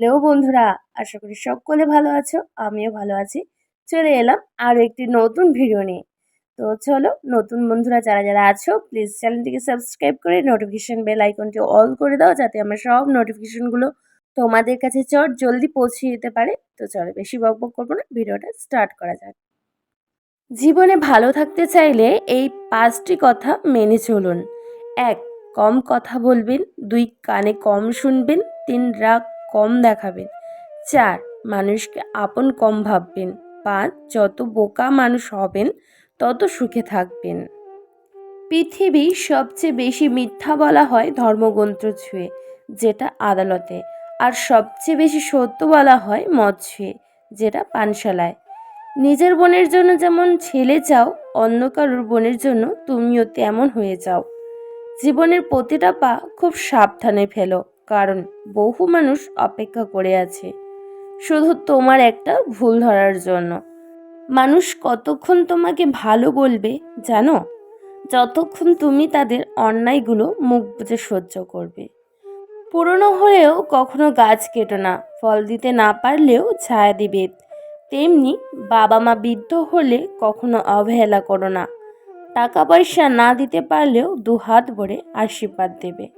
Hello বন্ধুরা, আশা করি সকলে ভালো আছো, আমিও ভালো আছি। চলে এলাম আরও একটি নতুন ভিডিও নিয়ে। তো চলো, নতুন বন্ধুরা যারা যারা আছো প্লিজ চ্যানেলটিকে সাবস্ক্রাইব করে নোটিফিকেশান বেল আইকনটি অল করে দাও, যাতে আমার সব নোটিফিকেশানগুলো তোমাদের কাছে চট জলদি পৌঁছে যেতে পারে। তো চলো, বেশি বক বক করব না, ভিডিওটা স্টার্ট করা যাক। জীবনে ভালো থাকতে চাইলে এই পাঁচটি কথা মেনে চলুন। এক, কম কথা বলবেন। দুই, কানে কম শুনবেন। তিন, রাগ কম দেখাবেন। চার, মানুষকে আপন কম ভাববেন। পাঁচ, যত বোকা মানুষ হবেন, তত সুখে থাকবেন। পৃথিবী সবচেয়ে বেশি মিথ্যা বলা হয় ধর্মগ্রন্থ ছুঁয়ে, যেটা আদালতে। আর সবচেয়ে বেশি সত্য বলা হয় মদ ছুঁয়ে, যেটা পানশালায়। নিজের বোনের জন্য যেমন ছেলে চাও, অন্য কারোর বোনের জন্য তুমিও তেমন হয়ে যাও। জীবনের প্রতিটা পা খুব সাবধানে ফেলো, কারণ বহু মানুষ অপেক্ষা করে আছে। শুধু তোমার একটা ভুল ধরার জন্য। মানুষ কতক্ষণ তোমাকে ভালো বলবে জানো? যতক্ষণ তুমি তাদের অন্যায়গুলো মুখ বুঝে সহ্য করবে। পুরনো হলেও কখনো গাছ কেটো না, ফল দিতে না পারলেও ছায়া দিবে। তেমনি বাবা মা বৃদ্ধ হলে কখনো অবহেলা করো না। টাকা পয়সা না দিতে পারলেও দু হাত ভরে আশীর্বাদ দেবে।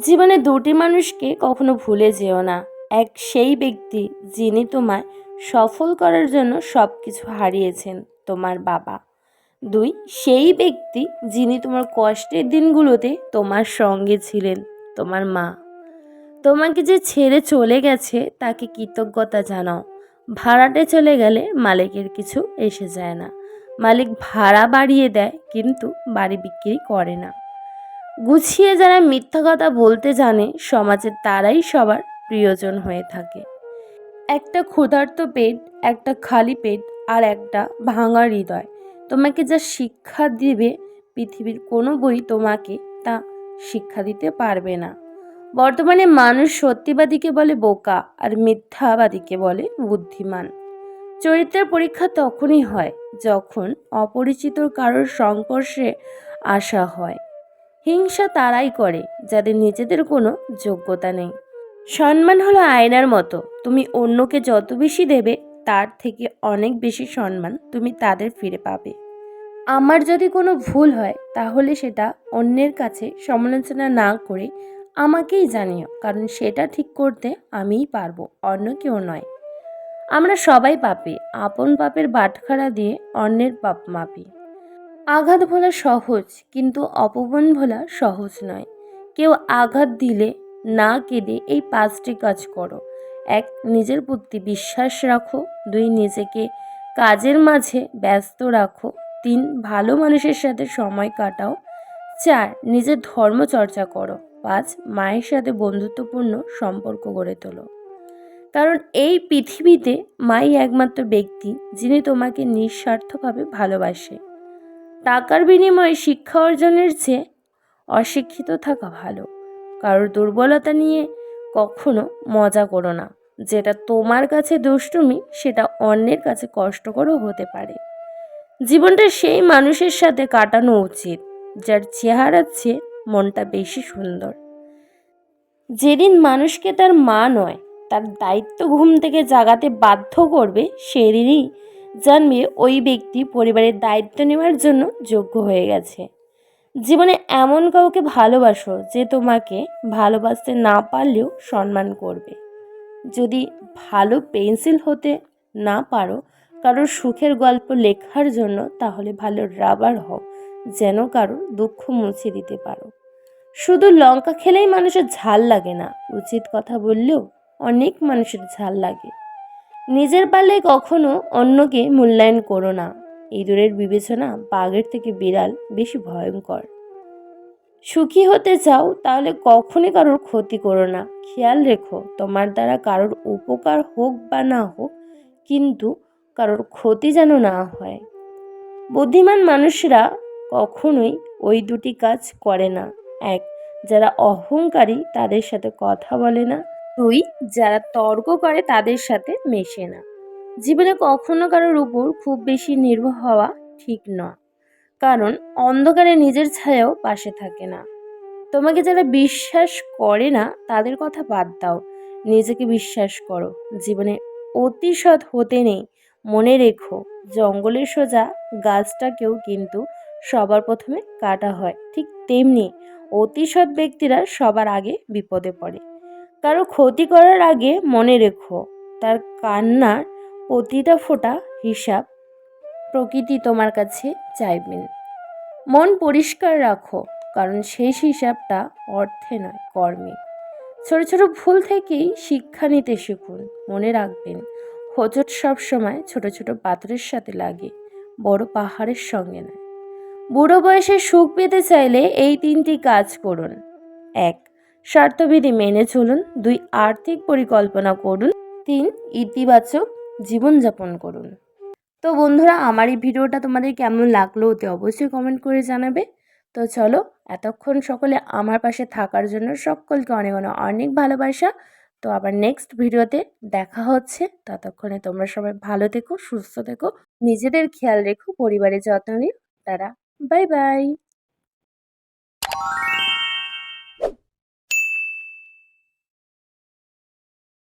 জীবনে দুটি মানুষকে কখনো ভুলে যেও না। এক সেই ব্যক্তি যিনি তোমায় সফল করার জন্য সব কিছু হারিয়েছেন, তোমার বাবা। দুই, সেই ব্যক্তি যিনি তোমার কষ্টের দিনগুলোতে তোমার সঙ্গে ছিলেন, তোমার মা। তোমাকে যে ছেড়ে চলে গেছে, তাকে কৃতজ্ঞতা জানাও। ভাড়াটে চলে গেলে মালিকের কিছু এসে যায় না। মালিক ভাড়া বাড়িয়ে দেয়, কিন্তু বাড়ি বিক্রি করে না। গুছিয়ে যারা মিথ্যা কথা বলতে জানে, সমাজে তারাই সবার প্রিয়জন হয়ে থাকে। একটা ক্ষুধার্ত পেট, একটা খালি পেট আর একটা ভাঙা হৃদয়। তোমাকে যা শিক্ষা দিবে, পৃথিবীর কোনো বই তোমাকে তা শিক্ষা দিতে পারবে না। বর্তমানে মানুষ সত্যিবাদীকে বলে বোকা আর মিথ্যাবাদীকে বলে বুদ্ধিমান। চরিত্রের পরীক্ষা তখনই হয় যখন অপরিচিত কারোর সংস্পর্শে আসা হয়। হিংসা তারাই করে যাদের নিজেদের কোনো যোগ্যতা নেই। সম্মান হলো আয়নার মতো। তুমি অন্যকে যত বেশি দেবে, তার থেকে অনেক বেশি সম্মান তুমি তাদের ফিরে পাবে। আমার যদি কোনো ভুল হয়, তাহলে সেটা অন্যের কাছে সমালোচনা না করে আমাকেই জানিও, কারণ সেটা ঠিক করতে আমিই পারব, অন্য কেউ নয়। আমরা সবাই পাপি, আপন পাপের বাটখারা দিয়ে অন্যের পাপ মাপি। আঘাত ভোলা সহজ, কিন্তু অপমান ভোলা সহজ নয়। কেউ আঘাত দিলে না কেঁদে এই পাঁচটি কাজ করো। এক, নিজের প্রতি বিশ্বাস রাখো। দুই, নিজেকে কাজের মাঝে ব্যস্ত রাখো। তিন, ভালো মানুষের সাথে সময় কাটাও। চার, নিজের ধর্ম চর্চা করো। পাঁচ মায়ের সাথে বন্ধুত্বপূর্ণ সম্পর্ক গড়ে তোলো। কারণ এই পৃথিবীতে মাই একমাত্র ব্যক্তি যিনি তোমাকে নিঃস্বার্থভাবে ভালোবাসে। টাকার বিনিময়ে শিক্ষা অর্জনের চেয়ে অশিক্ষিত থাকা ভালো। কারোর দুর্বলতা নিয়ে কখনো মজা করো না। যেটা তোমার কাছে দুষ্টুমি, সেটা অন্যের কাছে কষ্টকরও হতে পারে। জীবনটা সেই মানুষের সাথে কাটানো উচিত, যার চেহারা চেয়ে মনটা বেশি সুন্দর। যেদিন মানুষকে তার মা নয়, তার দায়িত্ব ঘুম থেকে জাগাতে বাধ্য করবে, সেদিনই জানবে ওই ব্যক্তি পরিবারের দায়িত্ব নেওয়ার জন্য যোগ্য হয়ে গেছে। জীবনে এমন কাউকে ভালোবাসো যে তোমাকে ভালোবাসতে না পারলেও সম্মান করবে। যদি ভালো পেন্সিল হতে না পারো, কারোর সুখের গল্প লেখার জন্য তাহলে ভালো রাবার হও। যেন কারোর দুঃখ মুছে দিতে পারো। শুধু লঙ্কা খেলেই মানুষের ঝাল লাগে না, উচিত কথা বললেও অনেক মানুষের ঝাল লাগে। নিজের পাল্লায় কখনো অন্যকে মূল্যায়ন করো না। ইঁদুরের বিবেচনা বাঘের থেকে বিড়াল বেশি ভয়ঙ্কর। সুখী হতে চাও তাহলে কখনই কারোর ক্ষতি করো না। খেয়াল রেখো, তোমার দ্বারা কারোর উপকার হোক বা না হোক, কিন্তু কারোর ক্ষতি যেন না হয়। বুদ্ধিমান মানুষরা কখনোই ওই দুটি কাজ করে না। এক, যারা অহংকারী তাদের সাথে কথা বলে না। দুই, যারা তর্ক করে তাদের সাথে মেশে না। জীবনে কখনো কারোর উপর খুব বেশি নির্ভর হওয়া ঠিক নয়। কারণ অন্ধকারে নিজের ছায়াও পাশে থাকে না। তোমাকে যারা বিশ্বাস করে না, তাদের কথা বাদ দাও। নিজেকে বিশ্বাস করো। জীবনে অতিসৎ হতে নেই। মনে রেখো, জঙ্গলের সোজা গাছটাকেও কিন্তু সবার প্রথমে কাটা হয়, ঠিক তেমনি অতিসৎ ব্যক্তিরা সবার আগে বিপদে পড়ে। কারও ক্ষতি করার আগে মনে রেখো, তার কান্নার প্রতিটা ফোঁটা হিসাব প্রকৃতি তোমার কাছে চাইবেন। মন পরিষ্কার রাখো, কারণ শেষ হিসাবটা অর্থে নয়, কর্মে। ছোট ছোট ভুল থেকেই শিক্ষা নিতে শিখুন, মনে রাখবেন হোঁচট সব সময় ছোট ছোট পাথরের সাথে লাগে, বড় পাহাড়ের সঙ্গে নয়। বুড়ো বয়সে সুখ পেতে চাইলে এই তিনটি কাজ করুন। এক, স্বার্থবিধি মেনে চলুন। দুই, আর্থিক পরিকল্পনা করুন। তিন, ইতিবাচক জীবনযাপন করুন। তো বন্ধুরা, আমার এই ভিডিওটা তোমাদের কেমন লাগল ওতে অবশ্যই কমেন্ট করে জানাবে। তো চলো, এতক্ষণ সকলে আমার পাশে থাকার জন্য সকলকে অনেক অনেক অনেক ভালোবাসা। তো আবার নেক্সট ভিডিওতে দেখা হচ্ছে। ততক্ষণে তোমরা সবাই ভালো থেকো, সুস্থ থেকো। নিজেদের খেয়াল রেখো, পরিবারের যত্ন নিও তারা Bye bye.